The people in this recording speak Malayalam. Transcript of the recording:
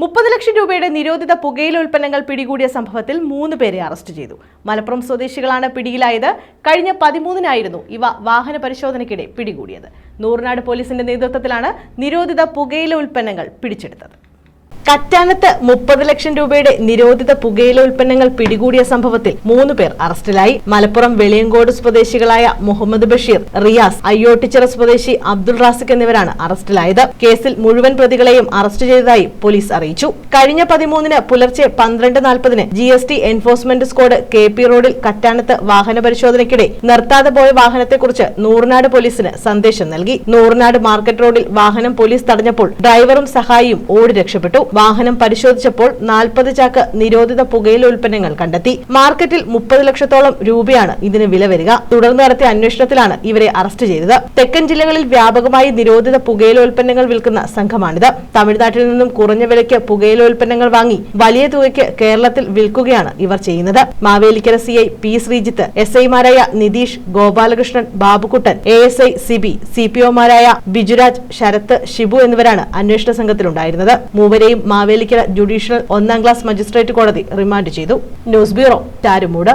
മുപ്പത് ലക്ഷം രൂപയുടെ നിരോധിത പുകയില ഉൽപ്പന്നങ്ങൾ പിടികൂടിയ സംഭവത്തിൽ മൂന്ന് പേരെ അറസ്റ്റ് ചെയ്തു. മലപ്പുറം സ്വദേശികളാണ് പിടിയിലായത്. കഴിഞ്ഞ പതിമൂന്നിനായിരുന്നു ഇവ വാഹന പരിശോധനയ്ക്കിടെ പിടികൂടിയത്. നൂറിനാട് പോലീസിന്റെ നേതൃത്വത്തിലാണ് നിരോധിത പുകയില ഉൽപ്പന്നങ്ങൾ പിടിച്ചെടുത്തത്. കറ്റാനത്ത് മുപ്പത് ലക്ഷം രൂപയുടെ നിരോധിത പുകയില ഉൽപ്പന്നങ്ങൾ പിടികൂടിയ സംഭവത്തിൽ മൂന്ന് പേർ അറസ്റ്റിലായി. മലപ്പുറം വെളിയങ്കോട് സ്വദേശികളായ മുഹമ്മദ് ബഷീർ റിയാസ് അയ്യോട്ടിച്ചിറ സ്വദേശി അബ്ദുൾ റാസിഖ് എന്നിവരാണ് അറസ്റ്റിലായത്. കേസിൽ മുഴുവൻ പ്രതികളെയും അറസ്റ്റ് ചെയ്തതായി പോലീസ് അറിയിച്ചു. കഴിഞ്ഞ പതിമൂന്നിന് പുലർച്ചെ പന്ത്രണ്ട് നാൽപ്പതിന് G S T enforcement squad K P റോഡിൽ കറ്റാനത്ത് വാഹന പരിശോധനയ്ക്കിടെ നിർത്താതെ പോയ വാഹനത്തെക്കുറിച്ച് നൂറിനാട് പോലീസിന് സന്ദേശം നൽകി. നൂറിനാട് മാർക്കറ്റ് റോഡിൽ വാഹനം പോലീസ് തടഞ്ഞപ്പോൾ ഡ്രൈവറും സഹായിയും ഓടി രക്ഷപ്പെട്ടു. വാഹനം പരിശോധിച്ചപ്പോൾ നാൽപ്പത് ചാക്ക് നിരോധിത പുകയില ഉൽപ്പന്നങ്ങൾ കണ്ടെത്തി. മാർക്കറ്റിൽ മുപ്പത് ലക്ഷത്തോളം രൂപയാണ് ഇതിന് വില വരിക. തുടർന്ന് നടത്തിയ അന്വേഷണത്തിലാണ് ഇവരെ അറസ്റ്റ് ചെയ്തത്. തെക്കൻ ജില്ലകളിൽ വ്യാപകമായി നിരോധിത പുകയില ഉൽപ്പന്നങ്ങൾ വിൽക്കുന്ന സംഘമാണിത്. തമിഴ്നാട്ടിൽ നിന്നും കുറഞ്ഞ വിലയ്ക്ക് പുകയില ഉൽപ്പന്നങ്ങൾ വാങ്ങി വലിയ തുകയ്ക്ക് കേരളത്തിൽ വിൽക്കുകയാണ് ഇവർ ചെയ്യുന്നത്. Mavelikkara C I P Sreejith S ഐമാരായ Nitheesh Gopalakrishnan Babukuttan A S I Siby C P ഒമാരായ Bijuraj Sarath Shibu എന്നിവരാണ് അന്വേഷണ സംഘത്തിലുണ്ടായിരുന്നത്. മൂവരെയും മാവേലിക്കര ജുഡീഷ്യൽ ഒന്നാം ക്ലാസ് മജിസ്ട്രേറ്റ് കോടതി റിമാൻഡ് ചെയ്തു. News bureau Charummood.